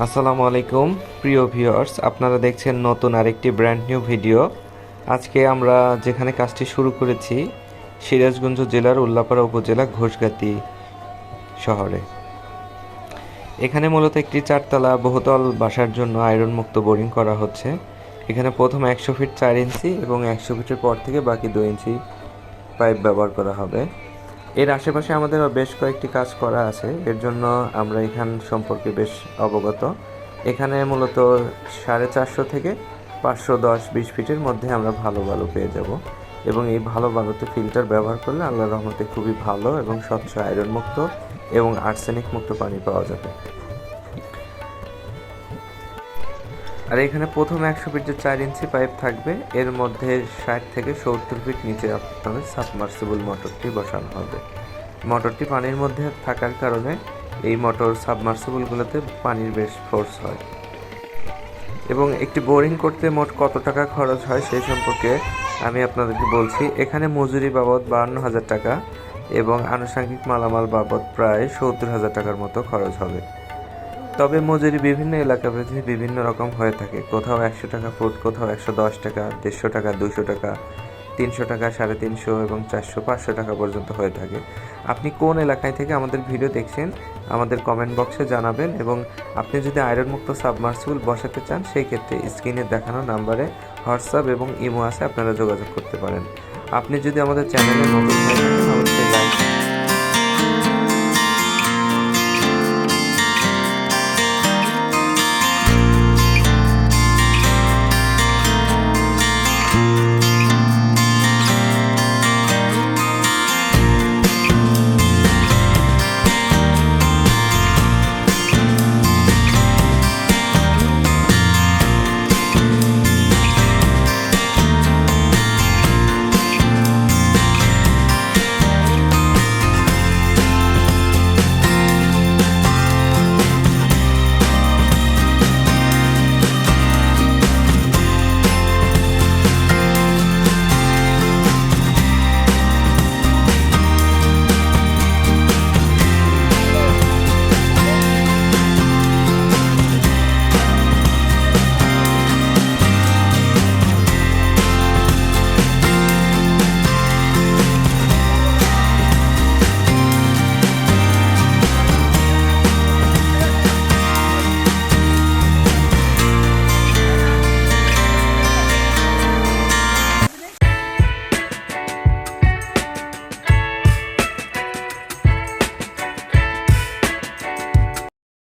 আসসালামু আলাইকুম, প্রিয় ভিউয়ার্স আপনারা দেখছেন নতুন আরেকটি ব্র্যান্ড নিউ ভিডিও আজকে আমরা যেখানে কাজটি শুরু করেছি, সিরাজগঞ্জ জেলার উল্লাপাড়া উপজেলা ঘোষগাতি শহরে। এখানে মূলত একটি চারতলা বহুতল বাসার জন্য আয়রন মুক্ত বোরিং করা হচ্ছে। এখানে প্রথম একশো ফিট চার ইঞ্চি এবং একশো ফিটের পর থেকে বাকি দু ইঞ্চি পাইপ ব্যবহার করা হবে। এর আশেপাশে আমাদের বেশ কয়েকটি কাজ করা আছে। এর জন্য আমরা এখান সম্পর্কে বেশ অবগত। এখানে মূলত সাড়ে চারশো থেকে পাঁচশো দশ বিশ ফিটের মধ্যে আমরা ভালো ভালো পেয়ে যাব। এবং এই ভালো ভালোতে ফিল্টার ব্যবহার করলে আল্লাহ রহমতে খুবই ভালো এবং স্বচ্ছ আয়রন মুক্ত এবং আর্সেনিক মুক্ত পানি পাওয়া যাবে। আর এখানে প্রথম একশো ফিট যে চার ইঞ্চি পাইপ থাকবে, এর মধ্যে ষাট থেকে সত্তর ফিট নিচে আপনাদের সাবমার্সিবল মোটরটি বসানো হবে। মোটরটি পানির মধ্যে থাকার কারণে এই মোটর সাবমার্সিবলগুলোতে পানির বেশ ফোর্স হয়। এবং একটি বোরিং করতে মোট কত টাকা খরচ হয় সেই সম্পর্কে আমি আপনাদেরকে বলছি। এখানে মজুরি বাবদ বাহান্ন হাজার টাকা এবং আনুষঙ্গিক মালামাল বাবদ প্রায় সত্তর হাজার টাকার মতো খরচ হবে। তবে মজুরি বিভিন্ন এলাকা ভেদে বিভিন্ন রকম হয়ে থাকে। কোথাও একশো টাকা ফুট, কোথাও একশো দশ টাকা, দেড়শো টাকা, দুশো টাকা, তিনশো টাকা, সাড়ে তিনশো এবং চারশো, পাঁচশো টাকা পর্যন্ত হয়ে থাকে। আপনি কোন এলাকায় থেকে আমাদের ভিডিও দেখছেন, আমাদের কমেন্ট বক্সে জানাবেন এবং আপনি যদি আয়রন মুক্ত সাবমার্সিবল বসাতে চান, সেই ক্ষেত্রে স্ক্রিনে দেখানো নাম্বারে হোয়াটসঅ্যাপ এবং ইমো আছে, আপনারা যোগাযোগ করতে পারেন। আপনি যদি আমাদের চ্যানেলে নতুন থাকেন অবশ্যই লাইক